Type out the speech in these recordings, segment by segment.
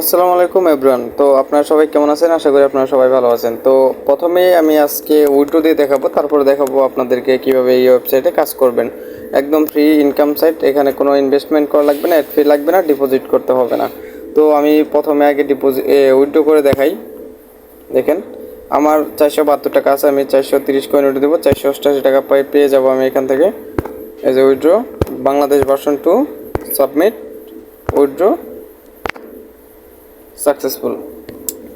আসসালামু আলাইকুম এভরান তো আপনারা সবাই কেমন আছেন? আশা করি আপনারা সবাই ভালো আছেন। তো প্রথমেই আমি আজকে উইড্রো দিয়ে দেখাবো, তারপরে দেখাবো আপনাদেরকে কীভাবে এই ওয়েবসাইটে কাজ করবেন। একদম ফ্রি ইনকাম সাইট, এখানে কোনো ইনভেস্টমেন্ট করা লাগবে না ফি লাগবে না ডিপোজিট করতে হবে না। তো আমি প্রথমে আগে ডিপোজিট উইড্রো করে দেখাই। দেখেন, আমার চারশো বাহাত্তর টাকা আছে, আমি চারশো তিরিশ কয়েন উঠে দেবো, চারশো অষ্টাশি টাকা পাই পেয়ে যাব আমি এখান থেকে। এই যে withdraw Bangladesh version two submit withdraw successful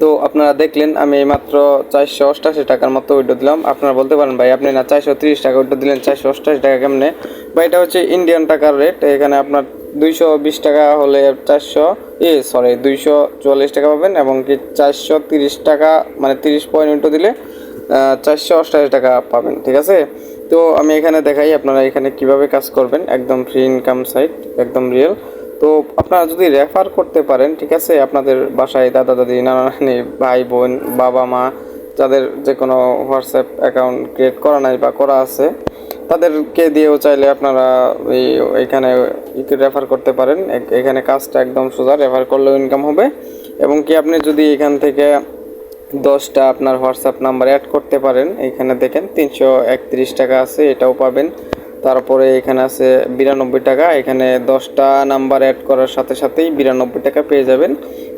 তো আপনারা দেখলেন, আমি মাত্র চারশো অষ্টাশি টাকার মতো উইড্রো দিলাম। আপনারা বলতে পারেন, ভাই, আপনি না চারশো তিরিশ টাকা উইড্রো দিলেন, চারশো অষ্টাশি টাকা কেমনে? বা এটা হচ্ছে ইন্ডিয়ান টাকার রেট এখানে আপনার দুইশো বিশ টাকা হলে চারশো, এ সরি দুইশো চুয়াল্লিশ টাকা পাবেন এবং কি চারশো তিরিশ টাকা মানে তিরিশ পয়েন্ট উইড্রো দিলে চারশো অষ্টাশি টাকা পাবেন, ঠিক আছে? তো আমি এখানে দেখাই আপনারা এখানে কীভাবে কাজ করবেন। একদম ফ্রি ইনকাম সাইট একদম রিয়েল তো আপনারা যদি রেফার করতে পারেন, ঠিক আছে? আপনাদের বাসায় দাদা, দাদি, নানা, নানি, ভাই, বোন, বাবা, মা, যাদের যে কোনো হোয়াটসঅ্যাপ অ্যাকাউন্ট ক্রিয়েট করা নাই বা করা আছে, তাদেরকে দিয়েও চাইলে আপনারা এই এখানে রেফার করতে পারেন। এখানে কাজটা একদম সোজা রেফার করলেও ইনকাম হবে। এবং কি আপনি যদি এখান থেকে দশটা আপনার হোয়াটসঅ্যাপ নাম্বার অ্যাড করতে পারেন, এখানে দেখেন তিনশো একত্রিশ টাকা আছে, এটাও পাবেন। তারপরে এখানে আছে বিরানব্বই টাকা। এখানে দশটা নাম্বার অ্যাড করার সাথে সাথেই বিরানব্বই টাকা পেয়ে যাবেন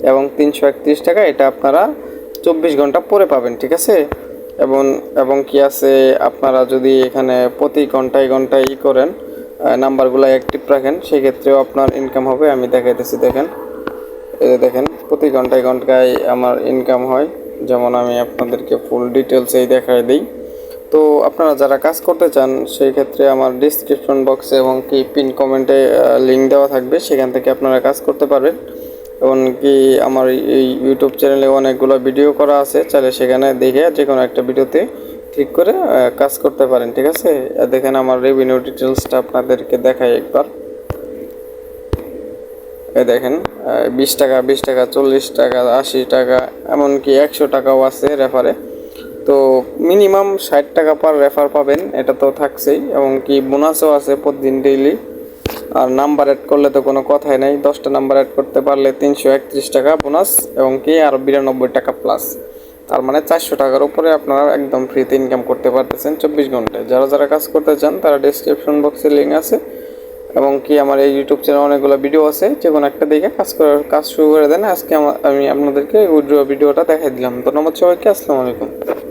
এবং তিনশো একত্রিশ টাকা এটা আপনারা চব্বিশ ঘণ্টা পরে পাবেন, ঠিক আছে? এবং এবং কি আছে, আপনারা যদি এখানে প্রতি ঘন্টায় ঘন্টায় ই করেন নাম্বারগুলো অ্যাক্টিভ রাখেন, সেক্ষেত্রেও আপনার ইনকাম হবে। আমি দেখাইতেছি, দেখেন। এই দেখেন, প্রতি ঘন্টায় ঘন্টায় আমার ইনকাম হয়। যেমন আমি আপনাদেরকে ফুল ডিটেলসেই দেখাই দিই। তো আপনারা যারা কাজ করতে চান, সেই ক্ষেত্রে আমার ডিসক্রিপশন বক্সে এবং কি পিন কমেন্টে লিঙ্ক দেওয়া থাকবে। সেখান থেকে আপনারা কাজ করতে পারবেন। এবং কি আমার এই ইউটিউব চ্যানেলে অনেকগুলো ভিডিও করা আছে। চাইলে সেখানে দেখে যে কোনো একটা ভিডিওতে ক্লিক করে কাজ করতে পারেন, ঠিক আছে? দেখেন আমার রেভিনিউ ডিটেলসটা আপনাদেরকে দেখাই একবার। এই দেখেন বিশ টাকা বিশ টাকা, চল্লিশ টাকা, আশি টাকা, এমনকি একশো টাকাও আছে রেফারে তো মিনিমাম ষাট টাকা পার রেফার পাবেন, এটা তো থাকছেই, এবং কি বোনাসও আছে প্রতিদিন ডেইলি আর নাম্বার অ্যাড করলে তো কোনো কথাই নাই, দশটা নাম্বার অ্যাড করতে পারলে তিনশো একত্রিশ টাকা বোনাস এবং কি আর বিরানব্বই টাকা প্লাস তার মানে চারশো টাকার উপরে আপনারা একদম ফ্রিতে ইনকাম করতে পারতেছেন চব্বিশ ঘন্টায়। যারা যারা কাজ করতে চান, তারা ডিসক্রিপশন বক্সে লিঙ্ক আছে, এবং কি আমার এই ইউটিউব চ্যানেলে অনেকগুলো ভিডিও আছে যে কোনো একটা দিকে কাজ করার, কাজ শুরু করে দেন। আজকে আমা- আপনাদেরকে উইড্রো ভিডিওটা দেখাই দিলাম। ধন্যবাদ সবাইকে, আসসালামু আলাইকুম।